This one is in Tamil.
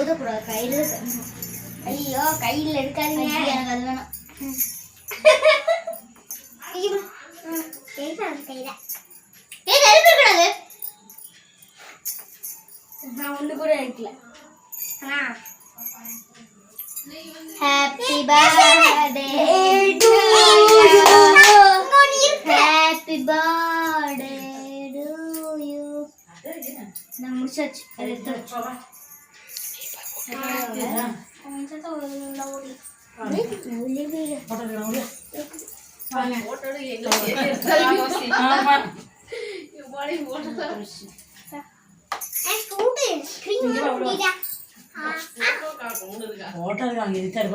ஊதக்கூடாது கையில ஐயோ கையில இருக்காதீங்க எனக்கு அது வேணும். நான் முடிச்சாச்சு எடுத்து வச்சு. ஹோட்டலுக்கு அங்கே இருக்காரு